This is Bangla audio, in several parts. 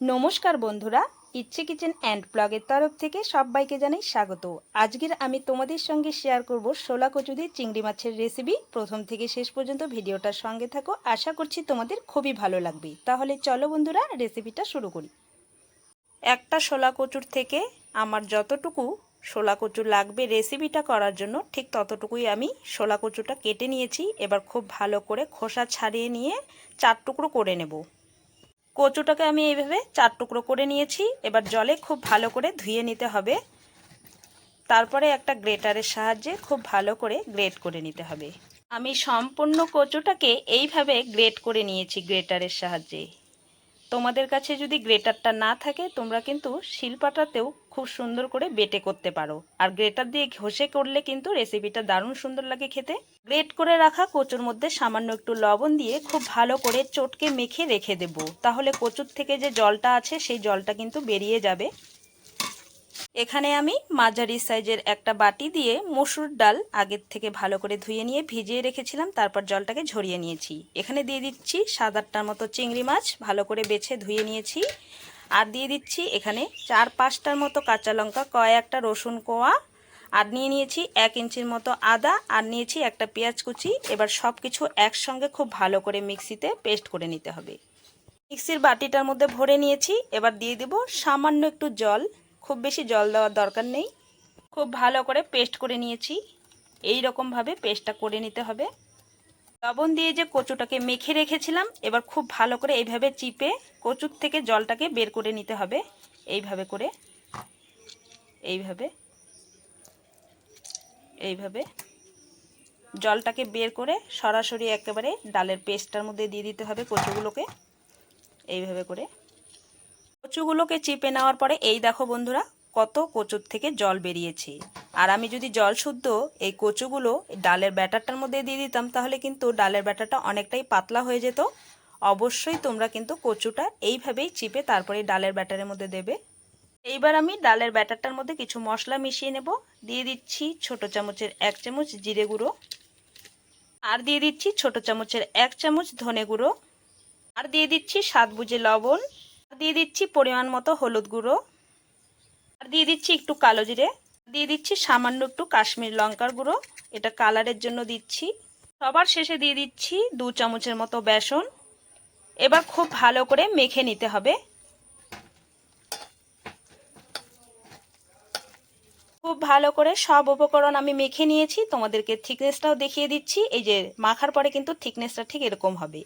নমস্কার বন্ধুরা, ইচ্ছে কিচেন অ্যান্ড ব্লগের তরফ থেকে সবাইকে জানাই স্বাগত। আজকের আমি তোমাদের সঙ্গে শেয়ার করব শোলা কচুদের চিংড়ি মাছের রেসিপি প্রথম থেকে শেষ পর্যন্ত ভিডিওটার সঙ্গে থাকো, আশা করছি তোমাদের খুবই ভালো লাগবে। তাহলে চলো বন্ধুরা রেসিপিটা শুরু করি। একটা শোলা কচুর থেকে আমার যতটুকু শোলা কচু লাগবে রেসিপিটা করার জন্য, ঠিক ততটুকুই আমি শোলা কচুটা কেটে নিয়েছি। এবার খুব ভালো করে খোসা ছাড়িয়ে নিয়ে চার টুকরো করে নেব। কচুটাকে আমি এইভাবে চার টুকরো করে নিয়েছি। এবার জলে খুব ভালো করে ধুয়ে নিতে হবে। তারপরে একটা গ্রেটারের সাহায্যে খুব ভালো করে গ্রেট করে নিতে হবে। আমি সম্পূর্ণ কচুটাকে এইভাবে গ্রেট করে নিয়েছি গ্রেটারের সাহায্যে। তোমাদের কাছে যদি গ্রেটারটা না থাকে, তোমরা কিন্তু শিলপাটাতেও খুব সুন্দর করে বেটে করতে পারো। আর গ্রেটার দিয়ে ঘষে করলে কিন্তু রেসিপিটা দারুণ সুন্দর লাগে খেতে। গ্রেট করে রাখা কচুর মধ্যে সামান্য একটু লবণ দিয়ে খুব ভালো করে চটকে মেখে রেখে দেব। তাহলে কচুর থেকে যে জলটা আছে, সেই জলটা কিন্তু বেরিয়ে যাবে। এখানে আমি মাঝারি সাইজের একটা বাটি দিয়ে মসুর ডাল আগের থেকে ভালো করে ধুয়ে নিয়ে ভিজিয়ে রেখেছিলাম, তারপর জলটাকে ঝরিয়ে নিয়েছি। এখানে দিয়ে দিচ্ছি সাত আটটার মতো চিংড়ি মাছ, ভালো করে বেছে ধুয়ে নিয়েছি। আর দিয়ে দিচ্ছি এখানে চার পাঁচটার মতো কাঁচা লঙ্কা কয়েকটা রসুন কোয়া, আর নিয়ে নিয়েছি এক ইঞ্চির মতো আদা, আর নিয়েছি একটা পেঁয়াজ কুচি। এবার সব কিছু একসঙ্গে খুব ভালো করে মিক্সিতে পেস্ট করে নিতে হবে। মিক্সির বাটিটার মধ্যে ভরে নিয়েছি। এবার দিয়ে দেব সামান্য একটু জল। খুব বেশি জল দেওয়ার দরকার নেই। খুব ভালো করে পেস্ট করে নিয়েছি। এই রকমভাবে পেস্টটা করে নিতে হবে। লবণ দিয়ে যে কচুটাকে মেখে রেখেছিলাম, এবার খুব ভালো করে এইভাবে চিপে কচুর থেকে জলটাকে বের করে নিতে হবে। এইভাবে করে। এইভাবে। এইভাবে। জলটাকে বের করে সরাসরি একেবারে ডালের পেস্টটার মধ্যে দিয়ে দিতে হবে কচুগুলোকে। এইভাবে করে। কচুগুলোকে চেপে নেওয়ার পরে, এই দেখো বন্ধুরা, কত কচুর থেকে জল বেরিয়েছে। আর আমি যদি জল শুদ্ধ এই কচুগুলো ডালের ব্যাটারটার মধ্যে দিয়ে দিতাম, তাহলে কিন্তু ডালের ব্যাটারটা অনেকটাই পাতলা হয়ে যেত। অবশ্যই তোমরা কিন্তু কচুটা এইভাবেই চিপে তারপরে ডালের ব্যাটারের মধ্যে দেবে। এইবার আমি ডালের ব্যাটারটার মধ্যে কিছু মশলা মিশিয়ে নেব। দিয়ে দিচ্ছি ছোট চামচের এক চামচ জিরে গুঁড়ো। আর দিয়ে দিচ্ছি ছোট চামচের এক চামচ ধনে গুঁড়ো। আর দিয়ে দিচ্ছি স্বাদ বুঝে লবণ। দিয়ে দিচ্ছি পরিমাণ মতো হলুদ গুঁড়ো। আর দিয়ে দিচ্ছি একটু কালো জিরে। দিয়ে দিচ্ছি সামান্য একটু কাশ্মীর লঙ্কার গুঁড়ো। এটা কালারের জন্য দিচ্ছি। সবার শেষে দিয়ে দিচ্ছি দু চামচের মতো বেসন। এবার খুব ভালো করে মেখে নিতে হবে। খুব ভালো করে সব উপকরণ আমি মেখে নিয়েছি। তোমাদেরকে থিকনেসটাও দেখিয়ে দিচ্ছি। এই যে মাখার পরে কিন্তু থিকনেসটা ঠিক এরকম হবে।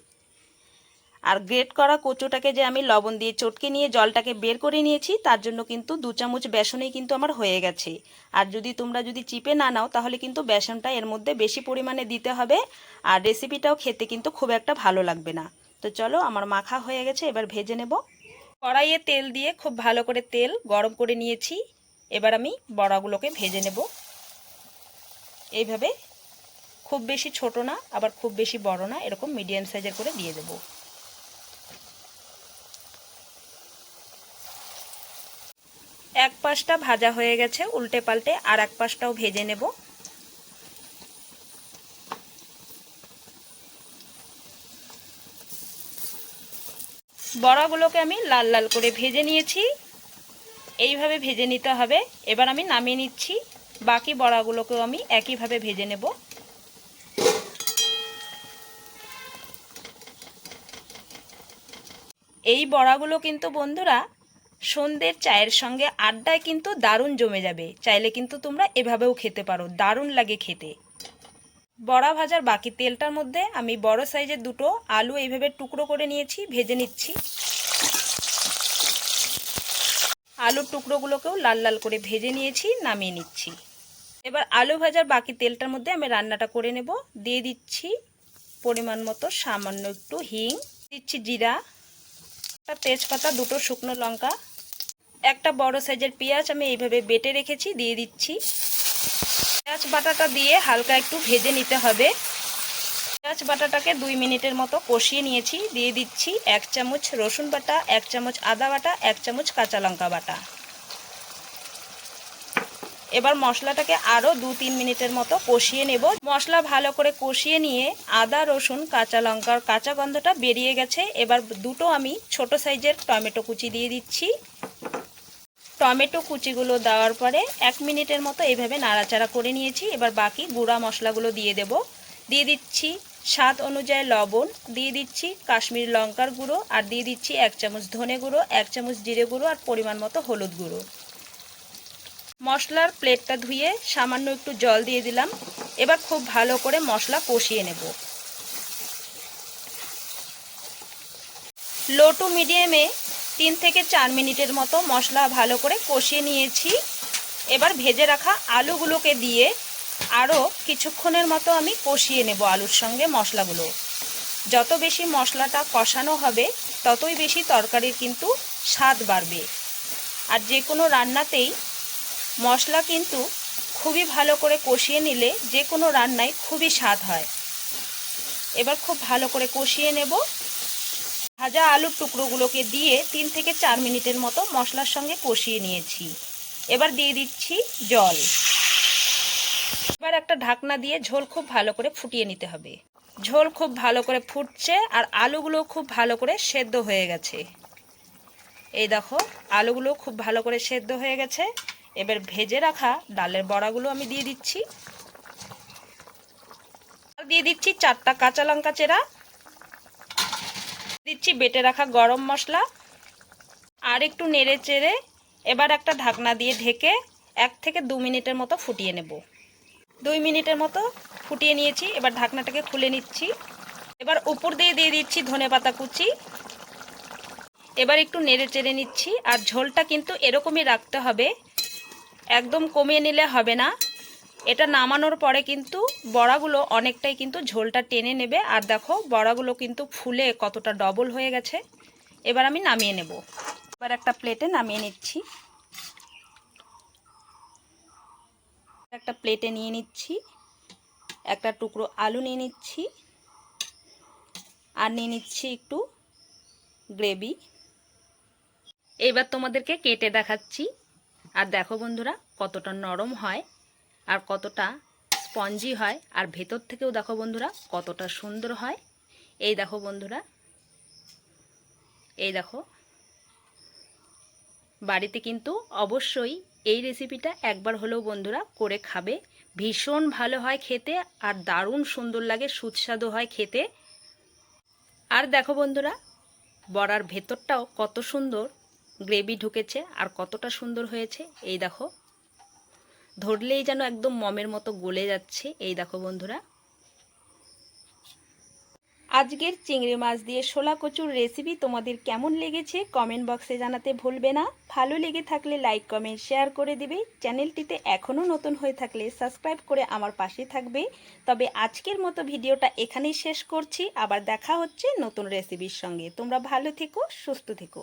আর গ্রেট করা কচুটাকে যে আমি লবণ দিয়ে চটকে নিয়ে জলটাকে বের করে নিয়েছি, তার জন্য কিন্তু দু চামচ বেসনেই কিন্তু আমার হয়ে গেছে। আর যদি তোমরা যদি চিপে না নাও, তাহলে কিন্তু বেসনটা এর মধ্যে বেশি পরিমাণে দিতে হবে আর রেসিপিটাও খেতে কিন্তু খুব একটা ভালো লাগবে না। তো চলো, আমার মাখা হয়ে গেছে, এবার ভেজে নেব। কড়াইয়ে তেল দিয়ে খুব ভালো করে তেল গরম করে নিয়েছি। এবার আমি বড়াগুলোকে ভেজে নেব। এইভাবে খুব বেশি ছোট না, আবার খুব বেশি বড় না, এরকম মিডিয়াম সাইজের করে দিয়ে দেবো। পাশটা ভাজা হয়ে গেছে, উল্টে পাল্টে আর এক পাশটাও ভেজে নেব। বড়াগুলোকে আমি লাল লাল করে ভেজে নিয়েছি। এইভাবে ভেজে নিতে হবে। এবার আমি নামিয়ে নিচ্ছি। বাকি বড়াগুলোকেও আমি একইভাবে ভেজে নেব। এই বড়াগুলো কিন্তু বন্ধুরা সন্ধ্যের চায়ের সঙ্গে আড্ডায় কিন্তু দারুণ জমে যাবে। চাইলে কিন্তু তোমরা এভাবেও খেতে পারো, দারুণ লাগে খেতে। বড়া ভাজার বাকি তেলটার মধ্যে আমি বড় সাইজের দুটো আলু এইভাবে টুকরো করে নিয়েছি, ভেজে নিচ্ছি। আলুর টুকরোগুলোকেও লাল লাল করে ভেজে নিয়েছি, নামিয়ে নিচ্ছি। এবার আলু ভাজার বাকি তেলটার মধ্যে আমি রান্নাটা করে নেব। দিয়ে দিচ্ছি পরিমাণ মতো সামান্য একটু হিং, দিচ্ছি জিরা, একটা তেজপাতা, দুটো শুকনো লঙ্কা একটা বড় সাইজের পেঁয়াজ আমি এইভাবে বেটে রেখেছি, দিয়ে দিচ্ছি। পেঁয়াজ বাটাটা দিয়ে হালকা একটু ভেজে নিতে হবে। পেঁয়াজ বাটাটাকে দুই মিনিটের মতো কষিয়ে নিয়েছি, দিয়ে দিচ্ছি এক চামচ রসুন বাটা, এক চামচ আদা বাটা, এক চামচ কাঁচা লঙ্কা বাটা। এবার মশলাটাকে আরও দু তিন মিনিটের মতো কষিয়ে নেব। মশলা ভালো করে কষিয়ে নিয়ে আদা, রসুন, কাঁচা লঙ্কার কাঁচা গন্ধটা বেরিয়ে গেছে। এবার দুটো আমি ছোট সাইজের টমেটো কুচি দিয়ে দিচ্ছি। টমেটো কুচিগুলো দেওয়ার পরে এক মিনিটের মতো এইভাবে নাড়াচাড়া করে নিয়েছি। এবার বাকি গুঁড়া মশলাগুলো দিয়ে দেব। দিয়ে দিচ্ছি স্বাদ অনুযায়ী লবণ, দিয়ে দিচ্ছি কাশ্মীর লঙ্কার গুঁড়ো, আর দিয়ে দিচ্ছি এক চামচ ধনে গুঁড়ো, এক চামচ জিরে গুঁড়ো, আর পরিমাণ মতো হলুদ গুঁড়ো। মশলার প্লেটটা ধুয়ে সামান্য একটু জল দিয়ে দিলাম। এবার খুব ভালো করে মশলা কষিয়ে নেব। লো টু মিডিয়ামে তিন থেকে চার মিনিটের মতো মশলা ভালো করে কষিয়ে নিয়েছি। এবার ভেজে রাখা আলুগুলোকে দিয়ে আরও কিছুক্ষণের মতো আমি কষিয়ে নেব আলুর সঙ্গে মশলাগুলো। যত বেশি মশলাটা কষানো হবে, ততই বেশি তরকারির কিন্তু স্বাদ বাড়বে। আর যে কোনো রান্নাতেই মশলা কিন্তু খুবই ভালো করে কষিয়ে নিলে যে কোনো রান্নায় খুবই স্বাদ হয়। এবার খুব ভালো করে কষিয়ে নেব। ভাজা আলুর টুকরোগুলোকে দিয়ে তিন থেকে চার মিনিটের মতো মশলার সঙ্গে কষিয়ে নিয়েছি। এবার দিয়ে দিচ্ছি জল। এবার একটা ঢাকনা দিয়ে ঝোল খুব ভালো করে ফুটিয়ে নিতে হবে। ঝোল খুব ভালো করে ফুটছে আর আলুগুলো খুব ভালো করে সেদ্ধ হয়ে গেছে। এই দেখো আলুগুলো খুব ভালো করে সেদ্ধ হয়ে গেছে। এবার ভেজে রাখা ডালের বড়াগুলো আমি দিয়ে দিচ্ছি। দিয়ে দিচ্ছি চারটা কাঁচা লঙ্কা চেরা দিচ্ছি, বেটে রাখা গরম মশলা, আর একটু নেড়ে চেড়ে এবার একটা ঢাকনা দিয়ে ঢেকে এক থেকে দু মিনিটের মতো ফুটিয়ে নেব। দুই মিনিটের মতো ফুটিয়ে নিয়েছি, এবার ঢাকনাটাকে খুলে নিচ্ছি। এবার উপর দিয়ে দিয়ে দিচ্ছি ধনে পাতা কুচি। এবার একটু নেড়ে চেড়ে নিচ্ছি, আর ঝোলটা কিন্তু এরকমই রাখতে হবে, একদম কমিয়ে নিলে হবে না। এটা নামানোর পরে কিন্তু বড়াগুলো অনেকটাই কিন্তু ঝোলটা টেনে নেবে। আর দেখো, বড়াগুলো কিন্তু ফুলে কতটা ডবল হয়ে গেছে। এবার আমি নামিয়ে নেব। এবার একটা প্লেটে নামিয়ে নিচ্ছি। একটা প্লেটে নিয়ে নিচ্ছি। একটা টুকরো আলু নিয়ে নিচ্ছি। আর নিয়ে নিচ্ছি একটু গ্রেভি। এবার তোমাদেরকে কেটে দেখাচ্ছি। আর দেখো বন্ধুরা, কতটা নরম হয়। আর কতটা স্পঞ্জি হয়, আর ভেতর থেকেও দেখো বন্ধুরা কতটা সুন্দর হয়। এই দেখো বন্ধুরা, এই দেখো। বাড়িতে কিন্তু অবশ্যই এই রেসিপিটা একবার হলেও বন্ধুরা করে খাবে। ভীষণ ভালো হয় খেতে আর দারুণ সুন্দর লাগে, সুস্বাদু হয় খেতে। আর দেখো বন্ধুরা, বড়ার ভেতরটাও কত সুন্দর গ্রেভি ঢুকেছে আর কতটা সুন্দর হয়েছে। এই দেখো ধরলেই যেন একদম মমের মতো গলে যাচ্ছে। এই দেখো বন্ধুরা। আজকের চিংড়ি মাছ দিয়ে শোলা কচুর রেসিপি তোমাদের কেমন লেগেছে কমেন্ট বক্সে জানাতে ভুলবে না। ভালো লেগে থাকলে লাইক কমেন্ট শেয়ার করে দিবে। চ্যানেলটিতে এখনও নতুন হয়ে থাকলে সাবস্ক্রাইব করে আমার পাশে থাকবে। তবে আজকের মতো ভিডিওটা এখানেই শেষ করছি। আবার দেখা হচ্ছে নতুন রেসিপির সঙ্গে। তোমরা ভালো থেকো, সুস্থ থেকো।